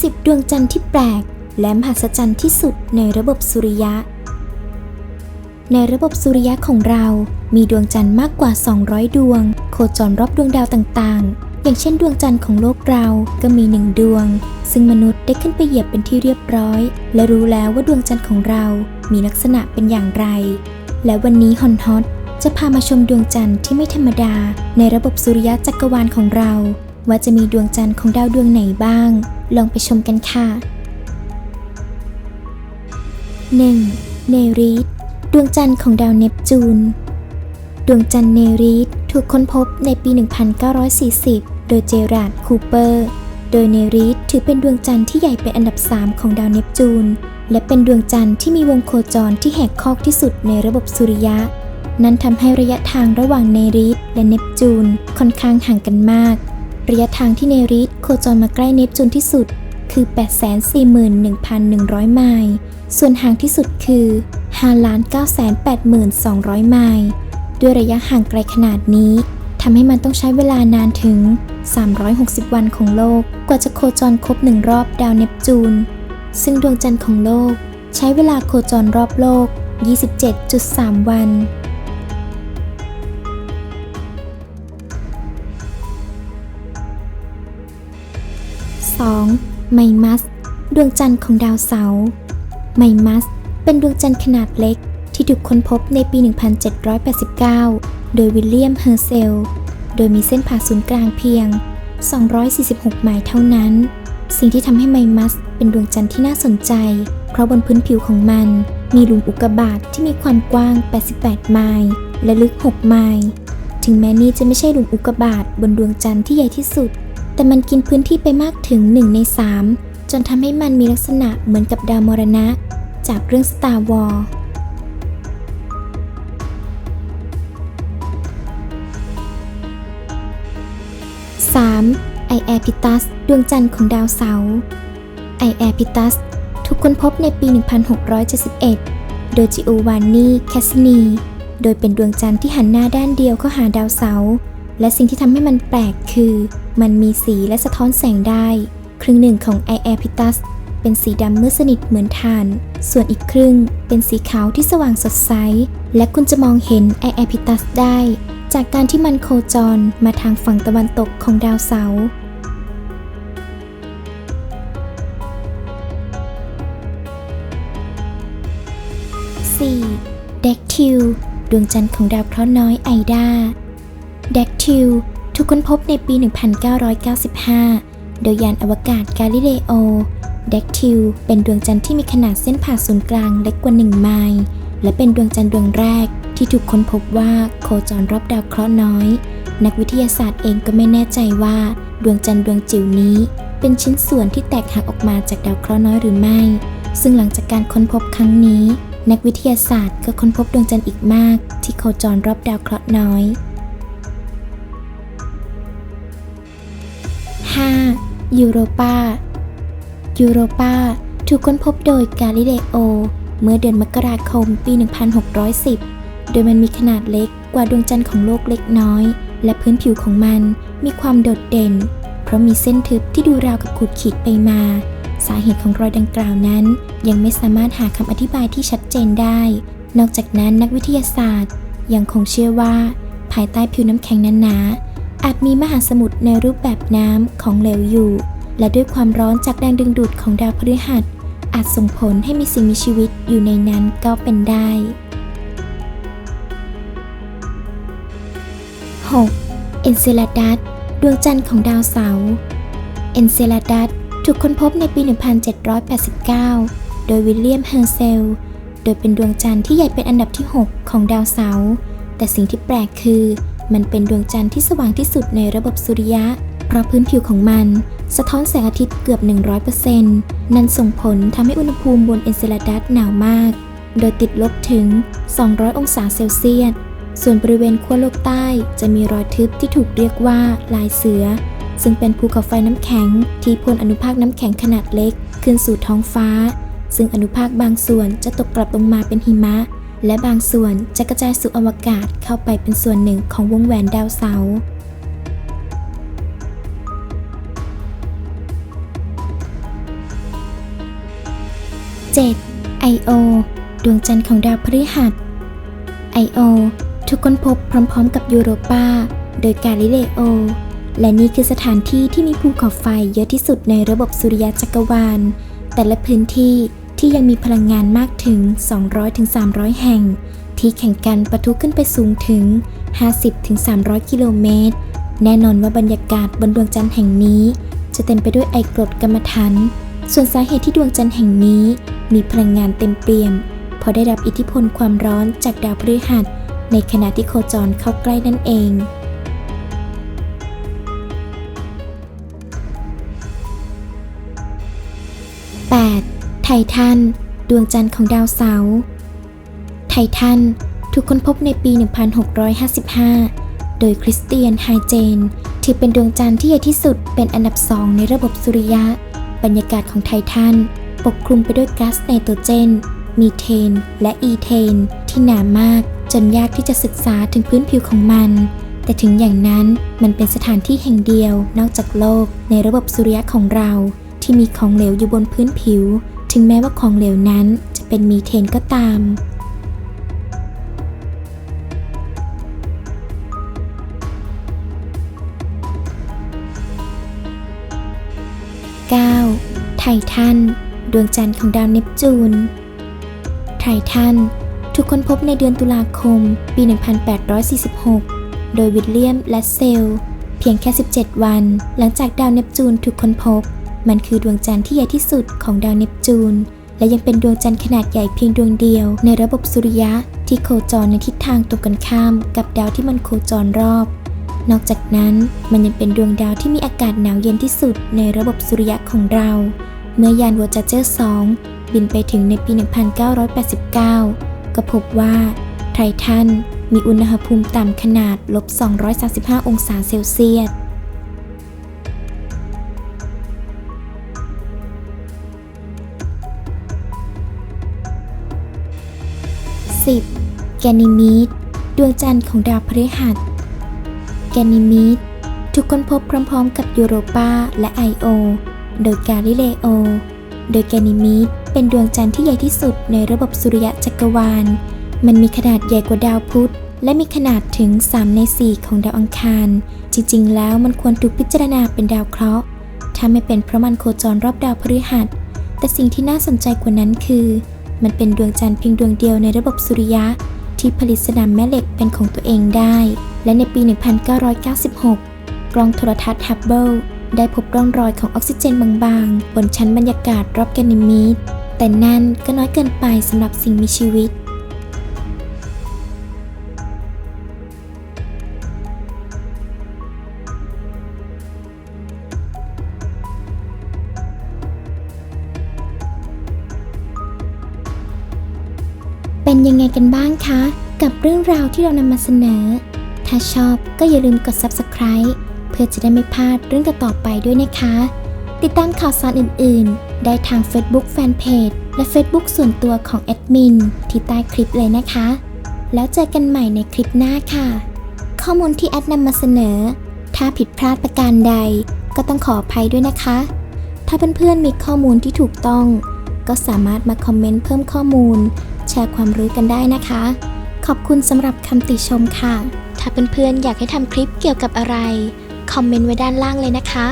สิบดวงจันทร์ที่แปลก และมหัศจรรย์ที่สุดในระบบสุริยะ ในระบบสุริยะของเรา มีดวงจันทร์มากกว่า 200 ดวง โคจรรอบดวงดาวต่างๆ อย่างเช่นดวงจันทร์ของโลกเราก็มีหนึ่งดวง ซึ่งมนุษย์ได้ขึ้นไปเหยียบเป็นที่เรียบร้อย และรู้แล้วว่าดวงจันทร์ของเรา มีลักษณะเป็นอย่างไร และวันนี้ฮอนฮอตจะพามาชมดวงจันทร์ที่ไม่ธรรมดา ในระบบสุริยะจักรวาลของเรา ว่าจะมีดวงจันทร์ของดาวดวงไหนบ้าง ลองไปชมกันค่ะ 1. เนรีดดวงจันทร์ของดาวเนปจูน ดวงจันทร์เนรีดถูกค้นพบในปี 1940 โดยเจอราร์ดคูเปอร์ โดยเนรีดถือเป็นดวงจันทร์ที่ใหญ่เป็นอันดับ 3 ของดาวเนปจูน และเป็นดวงจันทร์ที่มีวงโคจรที่แหกคอกที่สุดในระบบสุริยะ นั้นทำให้ระยะทางระหว่างเนรีดและเนปจูนค่อนข้างห่างกันมาก ระยะทางที่เนรีดโคจรมาใกล้เนปจูนที่สุดคือ 841,100 ไมล์ ส่วนห่างที่สุดคือ5,982,000 ไมล์ ด้วยระยะห่างไกลขนาดนี้ทำให้มันต้องใช้เวลานานถึง 360 วันของโลกกว่าจะโคจรครบหนึ่งรอบดาวเนปจูน ซึ่งดวงจันทร์ของโลก ใช้เวลาโคจรรอบโลก 27.3 วัน 2. ไมมัส ดวงจันทร์ของดาวเสาร์ไมมัส เป็นดวงจันทร์ขนาดเล็กที่ถูกค้นพบในปี 1789 โดยวิลเลียม เฮอร์เซล โดยมีเส้นผ่าศูนย์กลางเพียง 246 ไมล์เท่านั้น สิ่งที่ทำให้ไมมัสเป็นดวงจันทร์ที่น่าสนใจ เพราะบนพื้นผิวของมัน มีหลุมอุกกาบาตทที่มีความกว้าง 88 ไมล์และลึก 6 ไมล์ ถึงแม้นี่จะไม่ใช่หลุมอุกกาบาตบนดวงจันทร์ที่ใหญ่ที่สุด แต่มันกินพื้นที่ไปมากถึง 1 ใน 3 จนทำให้มันมีลักษณะเหมือนกับดาวมรณะ จากเรื่อง Star Wars ไอแอพิตัสดวงจันทร์ของดาวเสาร์ไอแอพิตัสถูกค้นพบในปี 1671 โดยจิโอวานนีแคสซินี โดยเป็นดวงจันทร์ที่หันหน้าด้านเดียวเข้าหาดาวเสาร์และสิ่งที่ทำให้มันแปลกคือ มันมีสีและสะท้อนแสงได้ ครึ่งหนึ่งของไอแอพิตัสเป็นสีดำมืดสนิทเหมือนถ่าน ส่วนอีกครึ่งเป็นสีขาวที่สว่างสดใส และคุณจะมองเห็นไอแอพิตัสได้ จากการที่มันโคจรมาทางฝั่งตะวันตกของดาวเสาร์เด็กทิวดวงจันทร์ของดาวเคราะห์น้อยไอดาเด็กทิวถูกค้นพบในปี 1995 โดยยานอวกาศกาลิเลโอเด็กทิวเป็นดวงจันทร์ที่มีขนาดเส้นผ่าศูนย์กลางเล็กกว่า 1 ไมล์ และเป็นดวงจันทร์ดวงแรก ที่ถูกค้นพบว่าโคจรรอบดาวเคราะห์น้อย นักวิทยาศาสตร์เองก็ไม่แน่ใจว่า ดวงจันทร์ดวงจิ๋วนี้ เป็นชิ้นส่วนที่แตกหักออกมาจากดาวเคราะห์น้อยหรือไม่ ซึ่งหลังจากการค้นพบครั้งนี้ นักวิทยาศาสตร์ก็ค้นพบดวงจันทร์อีกมาก ที่โคจรรอบดาวเคราะห์น้อย 5. ยูโรปายูโรปาถูกค้นพบโดยกาลิเลโอ เมื่อเดือนมกราคมปี 1610 โดยมันมีขนาดเล็กกว่าดวงจันทร์ของโลกเล็กน้อย และพื้นผิวของมันมีความโดดเด่น เพราะมีเส้นทึบที่ดูราวกับขูดขีดไปมา สาเหตุของรอยดังกล่าวนั้น ยังไม่สามารถหาคำอธิบายที่ชัดเจนได้ นอกจากนั้นนักวิทยาศาสตร์ ยังคงเชื่อว่า ภายใต้ผิวน้ำแข็งนั้นหนาอาจมีมหาสมุทรในรูปแบบน้ำของเหลวอยู่ และด้วยความร้อนจากแรงดึงดูดของดาวพฤหัส อาจส่งผลให้มีสิ่งมีชีวิตอยู่ในนั้นก็เป็นได้ 6. เอนเซลาดัสดวงจันทร์ของดาวเสาร์เอนเซลาดัสถูกค้นพบในปี 1789 โดยวิลเลียมเฮอร์เซล โดยเป็นดวงจันทร์ที่ใหญ่เป็นอันดับที่ 6 ของดาวเสาร์แต่สิ่งที่แปลกคือ มันเป็นดวงจันทร์ที่สว่างที่สุดในระบบสุริยะ เพราะพื้นผิวของมัน สะท้อนแสงอาทิตย์เกือบ 100%นั่นส่งผลทำให้อุณหภูมิบนเอนเซลาดัสหนาวมาก โดยติดลบถึง 200 องศาเซลเซียส ส่วนบริเวณขั้วโลกใต้จะมีรอยทึบที่ถูกเรียกว่าลายเสือ ซึ่งเป็นภูเขาไฟน้ำแข็งที่พ่นอนุภาคน้ำแข็งขนาดเล็ก ขึ้นสู่ท้องฟ้า ซึ่งอนุภาคบางส่วนจะตกกลับลงมาเป็นหิมะ และบางส่วนจะกระจายสู่อวกาศเข้าไปเป็นส่วนหนึ่งของวงแหวนดาวเสาร์ 7. I.O. ดวงจันทร์ของดาวพฤหัส I.O. ถูกค้นพบพร้อมๆ กับยูโรปาโดยกาลิเลโอ และนี่คือสถานที่ที่มีภูเขาไฟเยอะที่สุดในระบบสุริยะจักรวาล แต่ละพื้นที่ที่ยังมีพลังงานมากถึง 200-300 แห่ง ที่แข่งกันปะทุขึ้นไปสูงถึง 50-300 กิโลเมตร แน่นอนว่าบรรยากาศบนดวงจันทร์แห่งนี้ จะเต็มไปด้วยไอกรดกรรมฐานส่วนสาเหตุที่ดวงจันทร์แห่งนี้ มีพลังงานเต็มเปี่ยมเพราะได้รับอิทธิพลความร้อนจากดาวพฤหัส ในขณะที่โคจรเข้าใกล้นั่นเอง 8. ไททัน ดวงจันทร์ของดาวเสาร์ไททันถูกค้นพบในปี 1655 โดยคริสเตียนไฮเจน ถือเป็นดวงจันทร์ที่ใหญ่ที่สุดเป็นอันดับสองในระบบสุริยะ บรรยากาศของไททันปกคลุมไปด้วยก๊าซไนโตรเจน มีเทน และอีเทน ที่หนามาก จนยากที่จะศึกษาถึงพื้นผิวของมัน แต่ถึงอย่างนั้นมันเป็นสถานที่แห่งเดียวนอกจากโลกในระบบสุริยะของเรา ที่มีของเหลวอยู่บนพื้นผิว ถึงแม้ว่าของเหลวนั้นจะเป็นมีเทนก็ตาม 9. ไททัน ดวงจันทร์ของดาวเนปจูน ไททัน ถูกค้นพบในเดือนตุลาคม ปี 1846 โดยวิลเลียมและเซล เพียงแค่ 17 วัน หลังจากดาวเนปจูนถูกค้นพบ มันคือดวงจันทร์ที่ใหญ่ที่สุดของดาวเนปจูน และยังเป็นดวงจันทร์ขนาดใหญ่เพียงดวงเดียว ในระบบสุริยะที่โคจรในทิศทางตรงกันข้ามกับดาวที่มันโคจรรอบ นอกจากนั้นมันยังเป็นดวงดาวที่มีอากาศหนาวเย็นที่สุดในระบบสุริยะของเรา เมื่อยาน Voyager 2บินไปถึงในปี 1989 ก็พบว่าไททันมีอุณหภูมิต่ำขนาดลบ 235 องศาเซลเซียส 10. แกนิมีดดวงจันทร์ของดาวพฤหัส แกนิมีดถูกค้นพบพร้อมๆกับยูโรปาและไอโอ โดยกาลิเลโอ โดยแกนิมีด เป็นดวงจันทร์ที่ใหญ่ที่สุดในระบบสุริยะจักรวาล มันมีขนาดใหญ่กว่าดาวพุธ และมีขนาดถึง 3 ใน 4 ของดาวอังคาร จริง ๆ แล้วมันควรถูกพิจารณาเป็นดาวเคราะห์ ถ้าไม่เป็นเพราะมันโคจรรอบดาวพฤหัส แต่สิ่งที่น่าสนใจกว่านั้นคือ มันเป็นดวงจันทร์เพียงดวงเดียวในระบบสุริยะ ที่ผลิตสนามแม่เหล็กเป็นของตัวเองได้ และในปี 1996 กล้องโทรทัศน์ฮับเบิลได้พบร่องรอยของออกซิเจนบางๆ บนชั้นบรรยากาศรอบแกนิมีด แต่นั่นก็น้อยเกินไปสำหรับสิ่งมีชีวิต เป็นยังไงกันบ้างคะ กับเรื่องราวที่เรานำมาเสนอ ถ้าชอบก็อย่าลืมกด subscribe เพื่อจะได้ไม่พลาดเรื่องต่อไปด้วยนะคะ ติดตามข่าวสารอื่นๆ ได้ทาง Facebook Fanpage และ Facebook ส่วนตัวของแอดมินที่ใต้คลิปเลยนะคะ แล้วเจอกันใหม่ในคลิปหน้าค่ะ ข้อมูลที่แอดนำมาเสนอ ถ้าผิดพลาดประการใด ก็ต้องขออภัยด้วยนะคะ ถ้าเพื่อนๆมีข้อมูลที่ถูกต้อง ก็สามารถมาคอมเมนต์เพิ่มข้อมูล แชร์ความรู้กันได้นะคะ ขอบคุณสำหรับคำติชมค่ะ ถ้าเพื่อนๆอยากให้ทำคลิปเกี่ยวกับอะไร คอมเมนต์ไว้ด้านล่างเลยนะคะ